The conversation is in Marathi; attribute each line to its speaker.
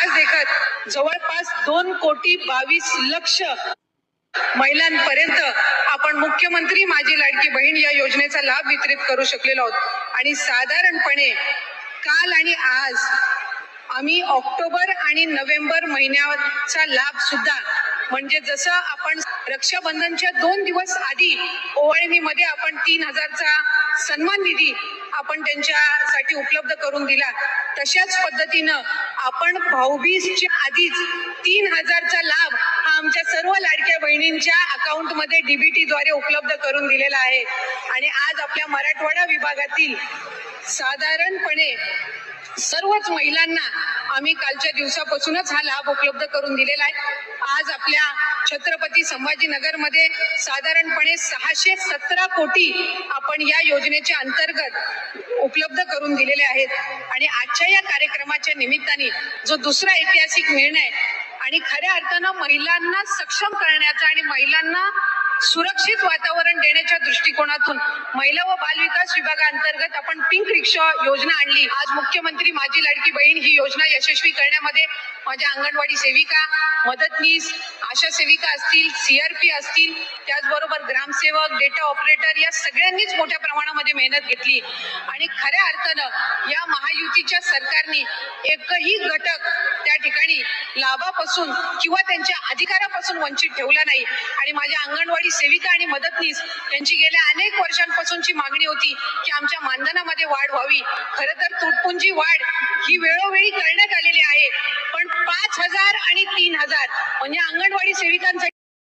Speaker 1: आज देखत जवळपास दोन कोटी बावीस लक्ष महिलांपर्यंत आपण मुख्यमंत्री माझी लाडकी बहीण या योजनेचा लाभ वितरित करू शकलेलो आहोत. आणि साधारणपणे काल आणि आज आम्ही ऑक्टोबर आणि नोव्हेंबर महिन्याचा लाभ सुद्धा म्हणजे जसं आपण रक्षाबंधनच्या दोन दिवस आधी ओवाळणीमध्ये आपण तीन हजारचा सन्मान निधी आपण त्यांच्यासाठी उपलब्ध करून दिला तशाच पद्धतीनं आपण भाऊबीजच्या आधीच तीन हजारचा लाभ हा आमच्या सर्व लाडक्या बहिणींच्या अकाउंटमध्ये डीबीटी द्वारे उपलब्ध करून दिलेला आहे. आणि आज आपल्या मराठवाडा विभागातील साधारणपणे सर्वच महिलांना आम्ही कालच्या दिवसापासूनच हा लाभ उपलब्ध करून दिलेला आहे. आज आपल्या छत्रपती संभाजीनगरमध्ये साधारणपणे सहाशे सतरा कोटी आपण या योजनेच्या अंतर्गत उपलब्ध करून दिलेले आहेत. आणि आजच्या या कार्यक्रमाच्या निमित्ताने जो दुसरा ऐतिहासिक निर्णय आणि खऱ्या अर्थानं महिलांना सक्षम करण्याचा आणि महिलांना सुरक्षित वातावरण देण्याच्या दृष्टिकोनातून महिला व बाल विकास विभागाअंतर्गत आपण पिंक रिक्षा योजना आणली. आज मुख्यमंत्री माझी लाडकी बहीण ही योजना यशस्वी करण्यामध्ये माझ्या अंगणवाडी सेविका मदतनीस आशा सेविका असतील सीआरपी असतील त्याचबरोबर ग्रामसेवक डेटा ऑपरेटर या सगळ्यांनीच मोठ्या प्रमाणामध्ये मेहनत घेतली. आणि खऱ्या अर्थानं या महायुतीच्या सरकारने एकही घटक त्या ठिकाणी लाभापासून किंवा त्यांच्या अधिकारापासून वंचित ठेवला नाही. आणि माझ्या अंगणवाडी सेविका आणि मदतनीस यांची गेल्या अनेक वर्षांपासूनची मागणी होती की आमच्या मानधनामध्ये वाढ व्हावी. खरं तर तुटपुंजी वाढ ही वेळोवेळी करण्यात आलेली आहे. पण पाच हजार आणि तीन हजार म्हणजे अंगणवाडी सेविकांसाठी